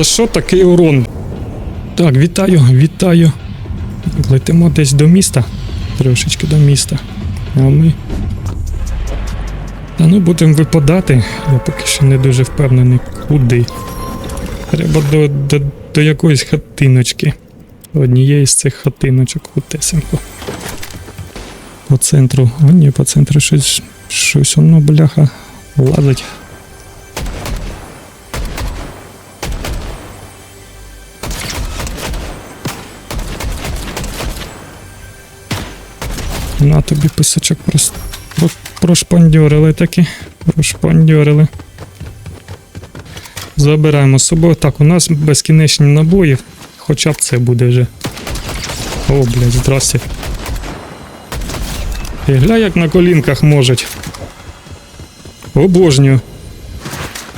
За що такий урон? Так, вітаю, вітаю. Летимо десь до міста. Трошечки до міста. А ми. Та ну будемо випадати. Я поки що не дуже впевнений, куди. Треба до, до, до якоїсь хатиночки. Однієї з цих хатиночок хутесенько. По центру. О, ні, по центру щось. Щось воно, бляха, лазить. На тобі писачок прос... про... прошпандьорили таки. Прошпандьорили. Забираємо з собою. Так, у нас безкінечні набої. Хоча б це буде вже. О, блядь, здрасте. І гля, як на колінках можуть. Обожнюю.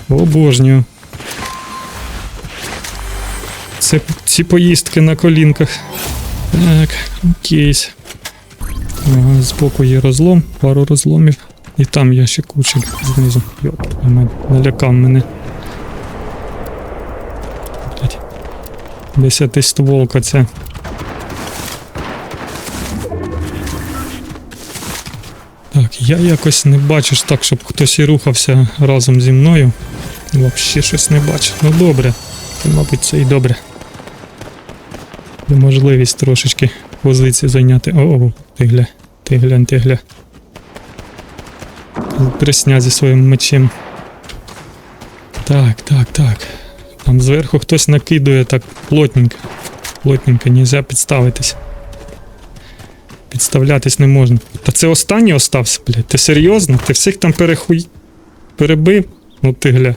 Обожнюю. Це ці поїздки на колінках. Так, кейс. Збоку є розлом, пару розломів. І там є ще куча знизу. Йоп, налякав мене. Десятистволка ця. Так, я якось не бачу так, щоб хтось і рухався разом зі мною. Взагалі щось не бачу. Ну добре. Мабуть, це і добре. Можливість трошечки позиції зайняти. О, ти гля, ти глянь, ти гля. Присня зі своїм мечем. Так, так, так. Там зверху хтось накидує так плотненько. Плотненько, нельзя підставитись. Підставлятись не можна. Та це останній остався, блядь. Ти серйозно? Ти всіх там перехуй... перебив? Ну ти гля.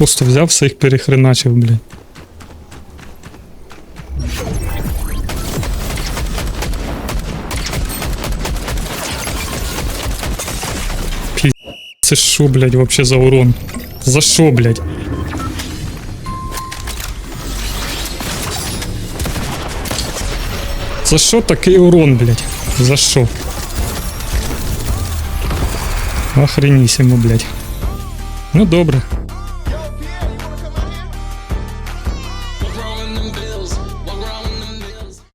Просто взяв всіх перехреначив, блядь. Пі... Це що, блядь, вообще за урон? За що, блядь? За що такий урон, блядь? За що? Охренісимо, блядь. Ну добре.